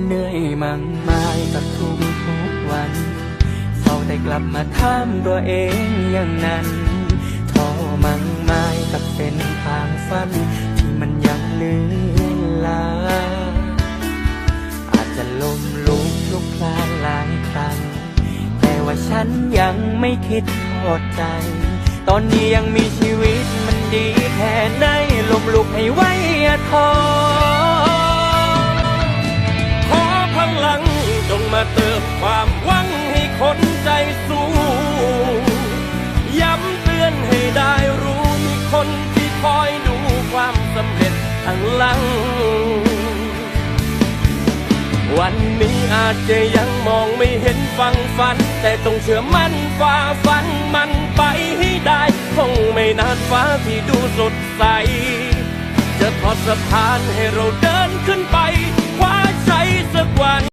เหนื่อยมั่งมายกับทุกทุกวันเฝ้าแต่กลับมาถามตัวเองอย่างนั้นท้อมั่งมายกับเส้นทางฝันที่มันยังเลือนลา อาจจะล้มลุกคลุกคลานหลายครั้ง แต่ว่าฉันยังไม่คิดทอดใจ ตอนนี้ยังมีชีวิตมันดีแค่ไหนลมลุกให้ไว้อย่าท้อ เติมความหวังให้คนใจสู้ย้ำเตือนให้ได้รู้มีคนที่คอยดูความสำเร็จข้างหลัง วันนี้อาจจะยังมองไม่เห็นฟังฝัน แต่ต้องเชื่อมั่นฝ่าฟันมันไปให้ได้คงไม่นานฟ้าที่ดูสดใส จะทอดสะพานให้เราเดิน